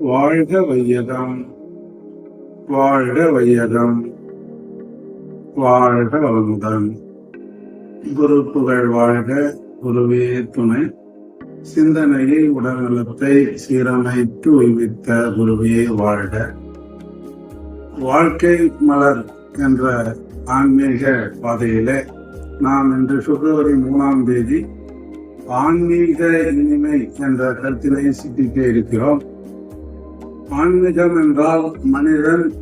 வாழ்க வையகம் வாழ்க வையகம் வாழ்க வளமுடன். குரு புகழ் வாழ்க குருவே துணை. சிந்தனையை உடல்நலத்தை சீரமைத்து உய்வித்த குருவே வாழ்க. வாழ்க்கை மலர் என்ற ஆன்மீக பாதையிலே நாம் இன்று பிப்ரவரி மூணாம் தேதி ஆன்மீக இனிமை என்ற கருத்தினை சிந்திக்க இருக்கிறோம். ஆன்மீகம் என்றால் மனிதன்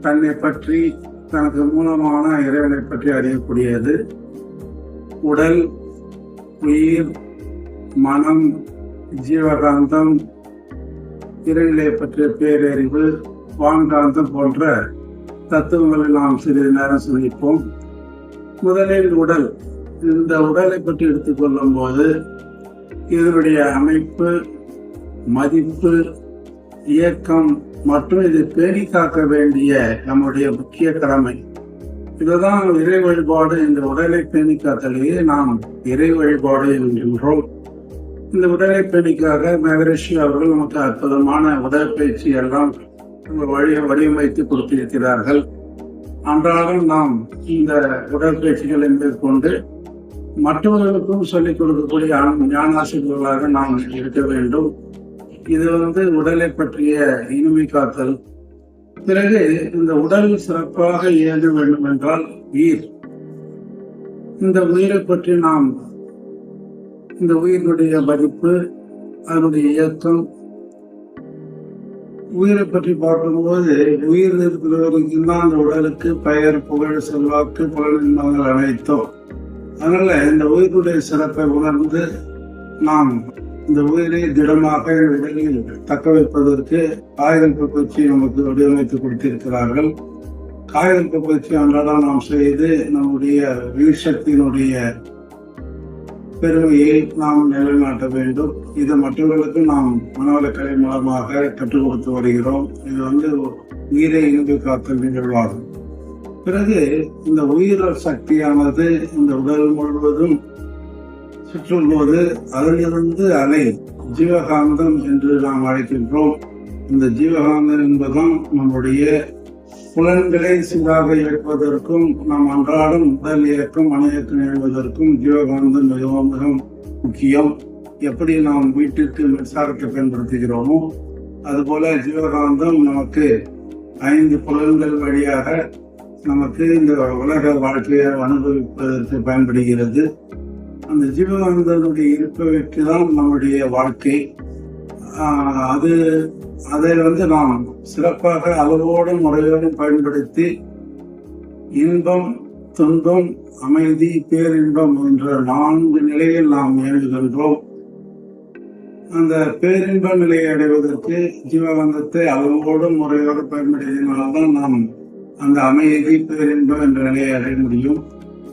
தன்னை பற்றி தனக்கு மூலமான இறைவனை பற்றி அறியக்கூடியது. உடல் உயிர் மனம் ஜீவகாந்தம் இறைநிலை பற்றிய பேரறிவு வான்காந்தம் போன்ற தத்துவங்களை நாம் சிறிது நேரம் சிந்திப்போம். முதலில் உடல். இந்த உடலை பற்றி எடுத்துக்கொள்ளும் போது இதனுடைய அமைப்பு மதிப்பு இயக்கம் மற்றும் இதை பேணி காக்க வேண்டிய நம்முடைய முக்கிய கடமை. இதுதான் இறை வழிபாடு இந்த உடலை பேணி காத்தலேயே நாம் இறை வழிபாடு என்கின்றோம். இந்த உடலை பேணிக்காக மகரிஷி அவர்கள் நமக்கு அற்புதமான உடற்பயிற்சி எல்லாம் வழி வடிவமைத்து கொடுத்திருக்கிறார்கள். அன்றாடம் நாம் இந்த உடற்பயிற்சிகளை மேற்கொண்டு மற்றவர்களுக்கும் சொல்லிக் கொடுக்கக்கூடிய ஞானாசிரியர்களாக நாம் இருக்க வேண்டும். இது வந்து உடலை பற்றிய இனிமை காத்தல். பிறகு இந்த உடல் சிறப்பாக இயங்க வேண்டும் என்றால் உயிர். இந்த உயிரை பற்றி நாம் இந்த உயிரினுடைய மதிப்பு அதனுடைய இயக்கம் உயிரை பற்றி பார்க்கும்போது உயிர் இருக்கிறவருக்கு தான் அந்த உடலுக்கு பெயர் புகழ் செல்வாக்கு புலனின்பங்கள் அனைத்தும். அதனால இந்த உயிருடைய சிறப்பை உணர்ந்து நாம் இந்த உயிரை திடமாக உடலில் தக்க வைப்பதற்கு காய்கறி பயிற்சி நமக்கு வடிவமைத்து கொடுத்திருக்கிறார்கள். காய்கறி பயிற்சி அன்றாடம் நாம் செய்து நம்முடைய உயிர் சக்தியினுடைய பெருமையை நாம் நிலைநாட்ட வேண்டும். இதை மற்றவர்களுக்கு நாம் மனவளக்கலை மூலமாக கற்றுக் கொடுத்து வருகிறோம். இது வந்து உயிரை இணைந்து காத்தல் நிகழ்வாகும் பிறகு இந்த உயிர் சக்தியானது இந்த உடல் முழுவதும் சுற்றும்போது அதிலிருந்து அலை ஜீவகாந்தம் என்று நாம் அழைக்கின்றோம். இந்த ஜீவகாந்தம் என்பதும் நம்முடைய புலன்களை சீராக இயக்குவதற்கும் நாம் அன்றாடம் உடல் இயக்கம் மன இயக்கம் எழுவதற்கும் ஜீவகாந்தம் மிகவும் மிகவும் முக்கியம். எப்படி நாம் வீட்டிற்கு மின்சாரத்தை பயன்படுத்துகிறோமோ அதுபோல ஜீவகாந்தம் நமக்கு ஐந்து புலன்கள் வழியாக நமக்கு இந்த உலக வாழ்க்கையை அனுபவிப்பதற்கு பயன்படுகிறது. அந்த ஜீவகாந்தனுடைய இருப்பை வெற்றி தான் நம்முடைய வாழ்க்கை. அது அதை வந்து நாம் சிறப்பாக அளவோடும் முறையோடும் பயன்படுத்தி இன்பம் துன்பம் அமைதி பேரின்பம் என்ற நான்கு நிலையில் நாம் இயங்குகின்றோம். அந்த பேரின்ப நிலையை அடைவதற்கு ஜீவகந்தத்தை அளவோடும் முறையோடு பயன்படுத்தினால்தான் நாம் அந்த அமைதி பேரின்பம் என்ற நிலையை அடைய முடியும்.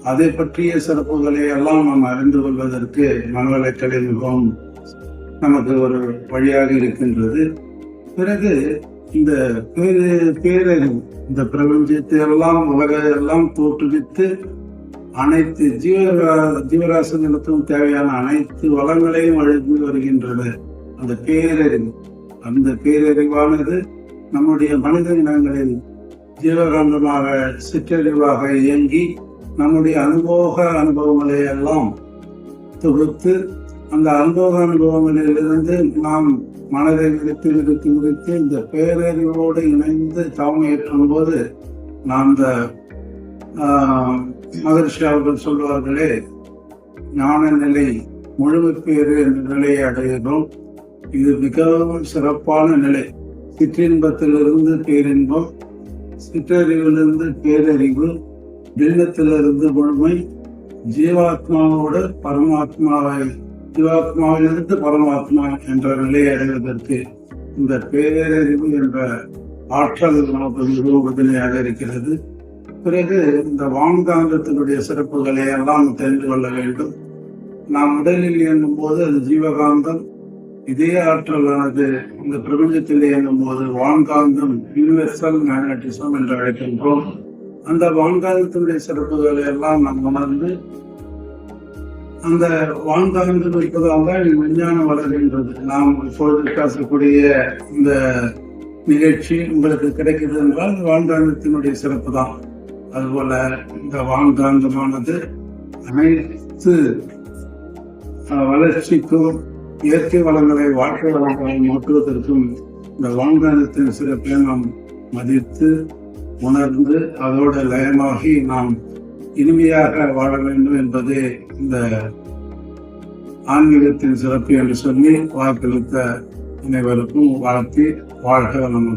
அதை பற்றிய சிறப்புகளை எல்லாம் நாம் அறிந்து கொள்வதற்கு மனவளக்கலை மிகவும் நமக்கு ஒரு வழியாக இருக்கின்றது. பிறகு இந்த பேரு பேரறிவு இந்த பிரபஞ்சத்தை எல்லாம் உலகையெல்லாம் தோற்றுவித்து அனைத்து ஜீவரா ஜீவராசிகளுக்கும் தேவையான அனைத்து வளங்களையும் அழிந்து வருகின்றது அந்த பேரறிவு அந்த பேரறிவானது நம்முடைய மனித இனங்களில் ஜீவகாந்தமாக சிற்றறிவாக இயங்கி நம்முடைய அனுபவ அனுபவங்களை எல்லாம் தொகுத்து அந்த அனுபவ அனுபவங்களிலிருந்து நாம் மனதை விடுத்து விடுத்து விடுத்து இந்த பேரறிவோடு இணைந்து தவம் ஏற்றும் போது நாம் இந்த மகர்ஷி அவர்கள் சொல்வார்களே ஞான நிலை முழுமை பேறு என்ற நிலையை அடைகிறோம் இது மிகவும் சிறப்பான நிலை. சிற்றின்பத்திலிருந்து பேரின்பம் சிற்றறிவிலிருந்து பேரறிவு பின்னத்திலிருந்து முழுமை ஜீவாத்மாவோடு பரமாத்மாவை ஜீவாத்மாவிலிருந்து பரமாத்மா என்ற நிலையை அடைவதற்கு இந்த பேரறிவு என்ற ஆற்றல் நமக்கு மிகவும் உதவியாக இருக்கிறது பிறகு இந்த வான்காந்தத்தினுடைய சிறப்புகளை எல்லாம் தெரிந்து கொள்ள வேண்டும். நாம் உடலில் இயங்கும் போது அது ஜீவகாந்தம் இதே ஆற்றலானது இந்த பிரபஞ்சத்தில் இயங்கும் போது வான்காந்தம் யூனிவர்சல் மேக்னட்டிசம் என்று அழைக்கின்றோம். அந்த வான்காந்தத்தினுடைய சிறப்புகளை எல்லாம் நாம் உணர்ந்து அந்த வாழ்ந்தாண்டு இருப்பதால் தான் விஞ்ஞானம் வளர்கின்றது. நாம் இப்பொழுது பேசக்கூடிய இந்த நிகழ்ச்சி உங்களுக்கு கிடைக்கிறது என்றால் வான்காந்தத்தினுடைய சிறப்பு தான். அதுபோல இந்த வான்காந்தமானது அனைத்து வளர்ச்சிக்கும் இயற்கை வளங்களை வாழ்க்கை வளங்களை மாற்றுவதற்கும் இந்த வான்காந்தத்தின் சிறப்பை நாம் மதித்து உணர்ந்து அதோடு லயமாகி நாம் இனிமையாக வாழ வேண்டும் என்பதே இந்த ஆன்மீகத்தின் சிறப்பு என்று சொல்லி வாக்களித்த அனைவருக்கும் வாழ்த்தி வாழ்க நம்ம